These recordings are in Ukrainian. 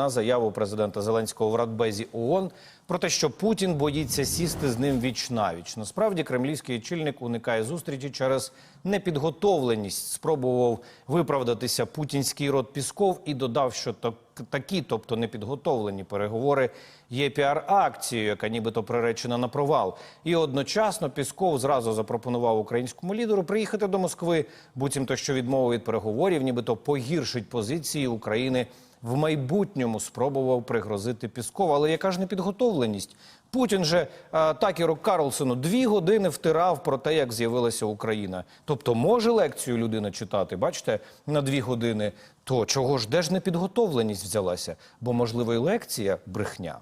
на заяву президента Зеленського в Радбезі ООН про те, що Путін боїться сісти з ним віч навіч. Насправді кремлівський очільник уникає зустрічі через непідготовленість. Спробував виправдатися путінський рот Пісков і додав, що так- такі, тобто непідготовлені переговори, є піар-акцією, яка нібито приречена на провал. І одночасно Пісков зразу запропонував українському лідеру приїхати до Москви, буцімто що відмова від переговорів, нібито погіршить позиції України в майбутньому спробував пригрозити Пісков. Але яка ж непідготовленість? Путін же а, Такеру Карлсону дві години втирав про те, як з'явилася Україна. Тобто може лекцію людина читати, бачите, на дві години. То чого ж де ж непідготовленість взялася? Бо можливо і лекція брехня.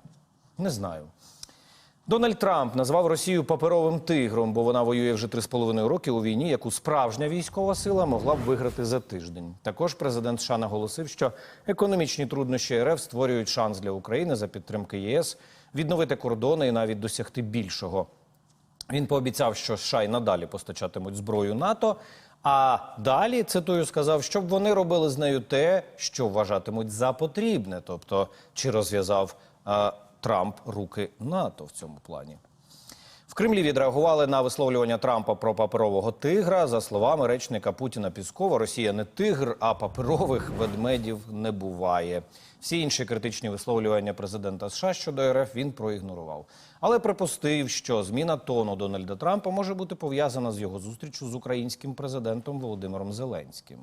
Не знаю. Дональд Трамп назвав Росію паперовим тигром, бо вона воює вже три з половиною роки у війні, яку справжня військова сила могла б виграти за тиждень. Також президент США наголосив, що економічні труднощі РФ створюють шанс для України за підтримки ЄС відновити кордони і навіть досягти більшого. Він пообіцяв, що США й надалі постачатимуть зброю НАТО. А далі, цитую, сказав, щоб вони робили з нею те, що вважатимуть за потрібне. Тобто, чи розв'язав е, Трамп руки НАТО в цьому плані. В Кремлі відреагували на висловлювання Трампа про паперового тигра. За словами речника Путіна Піскова, Росія не тигр, а паперових ведмедів не буває. Всі інші критичні висловлювання президента США щодо РФ він проігнорував. Але припустив, що зміна тону Дональда Трампа може бути пов'язана з його зустрічю з українським президентом Володимиром Зеленським.